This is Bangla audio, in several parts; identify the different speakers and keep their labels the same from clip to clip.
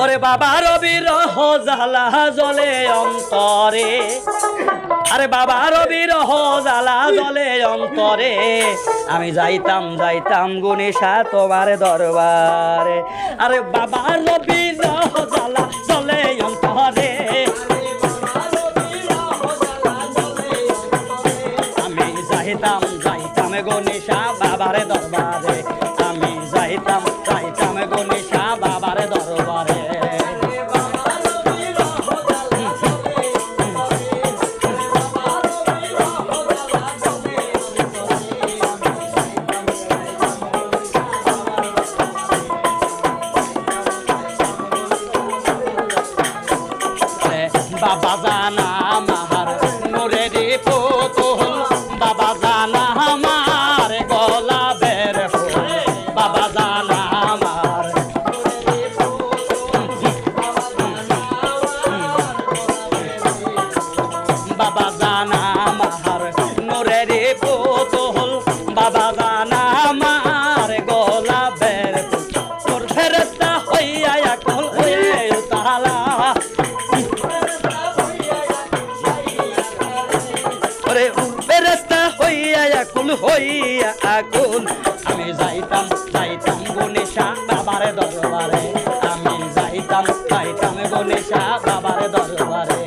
Speaker 1: ওরে বাবা রবির জালা জলে অন্তরে। আরে বাবা রবির জালা জলে অন্তরে। আমি যাইতাম যাইতাম গুনিশা তোমার দরবারে। আরে বাবা রবির জালা জলে অন্তরে। আমি যাইতাম যাইতাম গনিশা বাবারে দরবারে। আমি যাইতাম বাবা জানা মাহার রে নুরের পুতুল বাবা ব্যাকুল হইয়া আগুন। আমি যাইতাম যাইতাম বনে শাহ বাবার দরবারে। আমি যাইতাম যাইতাম বনে শাহ বাবার দরবারে।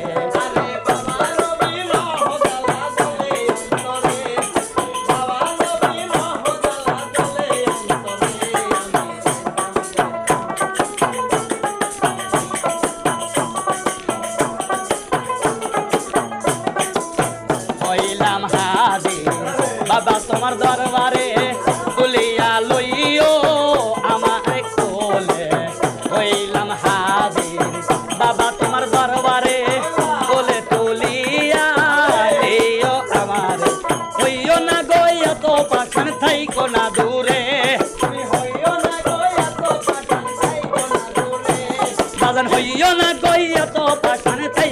Speaker 1: দরবারে তুলিয়া লইও, আমার কোলে হইলাম হাজির। বাবা তোমার দরবারে কোলে তুলিয়া লইও দূরে। হইও না গইয়া তো পাঠান থাই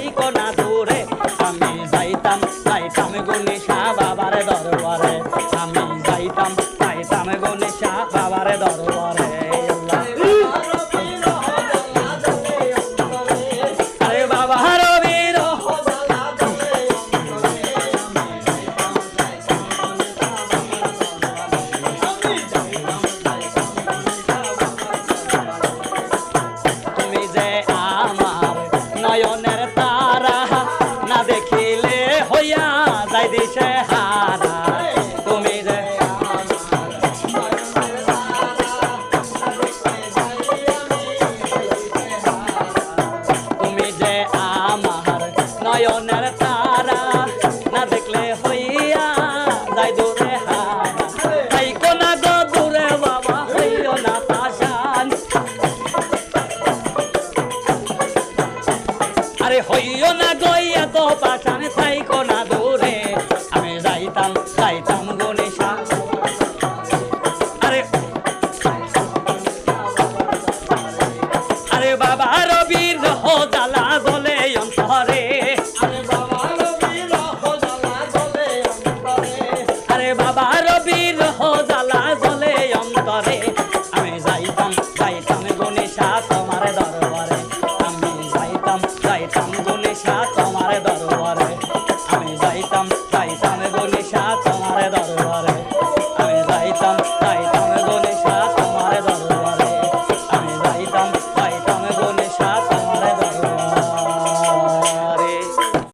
Speaker 1: নয়নের তারা না দেখলে হইয়া যাই দূরে তাই কোনা গো দূরে বাবা হইও না পাশান আরে হইও না গইয়া তো পাশান তাই কোনা yeah.